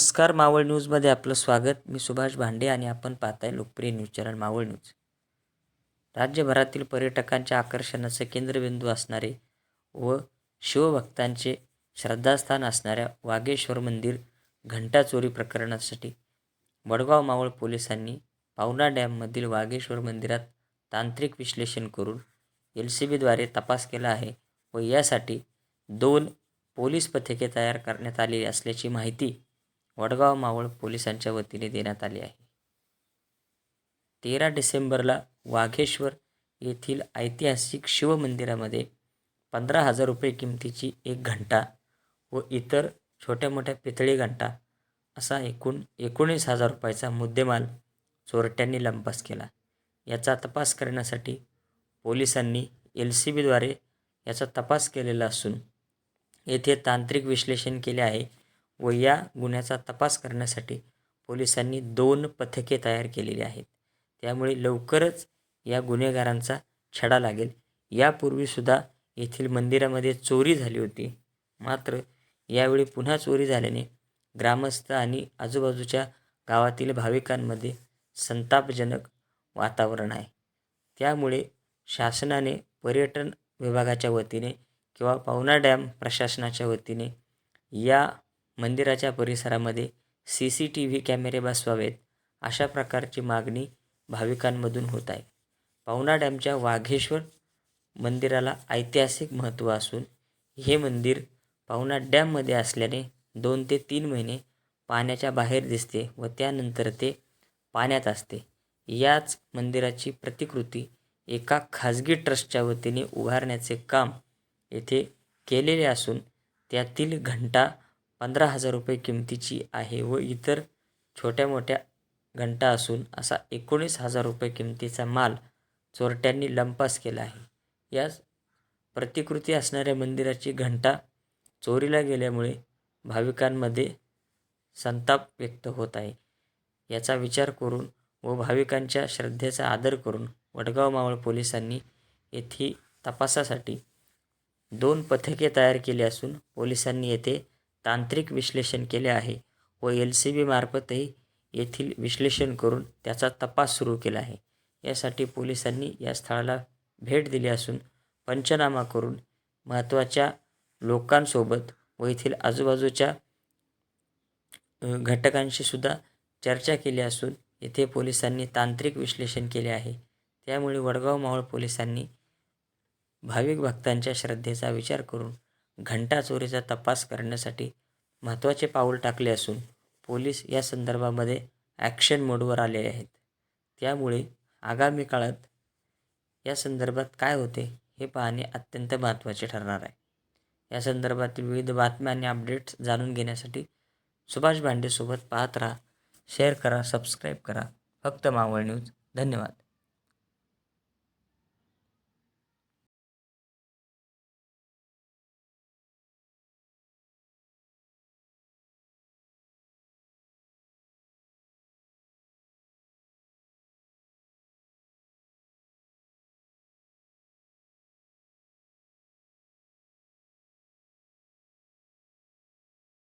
नमस्कार मावळ न्यूजमध्ये आपलं स्वागत. मी सुभाष भांडे आणि आपण पाहताय लोकप्रिय न्यूज चॅनल मावळ न्यूज. राज्यभरातील पर्यटकांच्या आकर्षणाचे केंद्रबिंदू असणारे व शिवभक्तांचे श्रद्धास्थान असणाऱ्या वागेश्वर मंदिर घंटा चोरी प्रकरणासाठी वडगाव मावळ पोलिसांनी पावना डॅममधील वागेश्वर मंदिरात तांत्रिक विश्लेषण करून एल सी बीद्वारे तपास केला आहे व यासाठी दोन पोलीस पथके तयार करण्यात आलेली असल्याची माहिती वडगाव मावळ पोलिसांच्या वतीने देण्यात आली आहे. तेरा डिसेंबरला वाघेश्वर येथील ऐतिहासिक शिवमंदिरामध्ये पंधरा हजार रुपये किमतीची एक घंटा व इतर छोट्या मोठ्या पितळी घंटा असा एकूण एकोणीस हजार रुपयाचा मुद्देमाल चोरट्यांनी लंपास केला. याचा तपास करण्यासाठी पोलिसांनी एल सी बीद्वारे याचा तपास केलेला असून येथे तांत्रिक विश्लेषण केले आहे. व या गुन्ह्याचा तपास करण्यासाठी पोलिसांनी दोन पथके तयार केलेली आहेत. त्यामुळे लवकरच या गुन्हेगारांचा छडा लागेल. यापूर्वीसुद्धा येथील मंदिरामध्ये चोरी झाली होती. मात्र यावेळी पुन्हा चोरी झाल्याने ग्रामस्थ आणि आजूबाजूच्या गावातील भाविकांमध्ये संतापजनक वातावरण आहे. त्यामुळे शासनाने पर्यटन विभागाच्या वतीने किंवा पवना डॅम प्रशासनाच्या वतीने या मंदिराच्या परिसरामध्ये सी सी टी व्ही कॅमेरे बसवावेत अशा प्रकारची मागणी भाविकांमधून होत आहे. पाहुणा डॅमच्या वाघेश्वर मंदिराला ऐतिहासिक महत्त्व असून हे मंदिर पाहुणा डॅममध्ये असल्याने दोन ते तीन महिने पाण्याच्या बाहेर दिसते व त्यानंतर ते पाण्यात असते. याच मंदिराची प्रतिकृती एका खाजगी ट्रस्टच्या वतीने उभारण्याचे काम येथे केलेले असून त्यातील घंटा पंधरा हजार रुपये किमतीची आहे व इतर छोट्या मोठ्या घंटा असून असा एकोणीस हजार रुपये किमतीचा माल चोरट्यांनी लंपास केला आहे. या प्रतिकृती असणाऱ्या मंदिराची घंटा चोरीला गेल्यामुळे भाविकांमध्ये संताप व्यक्त होत आहे. याचा विचार करून व भाविकांच्या श्रद्धेचा आदर करून वडगाव मावळ पोलिसांनी येथे तपासासाठी दोन पथके तयार केली असून पोलिसांनी येथे तांत्रिक विश्लेषण केले आहे व एल सी बी मार्फतही येथील विश्लेषण करून त्याचा तपास सुरू केला आहे. यासाठी पोलिसांनी या स्थळाला भेट दिली असून पंचनामा करून महत्त्वाच्या लोकांसोबत व येथील आजूबाजूच्या घटकांशी सुद्धा चर्चा केली असून येथे पोलिसांनी तांत्रिक विश्लेषण केले आहे. त्यामुळे वडगाव मावळ पोलिसांनी भाविक भक्तांच्या श्रद्धेचा विचार करून घंटा चोरीचा तपास करण्यासाठी महत्त्वाचे पाऊल टाकले असून पोलीस या संदर्भामध्ये ॲक्शन मोडवर आले आहेत. त्यामुळे आगामी काळात या संदर्भात काय होते हे पाहणे अत्यंत महत्त्वाचे ठरणार आहे. या संदर्भातील विविध बातम्या आणि अपडेट्स जाणून घेण्यासाठी सुभाष भांडेसोबत पाहत राहा शेअर करा सबस्क्राईब करा. फक्त मावळ न्यूज. धन्यवाद.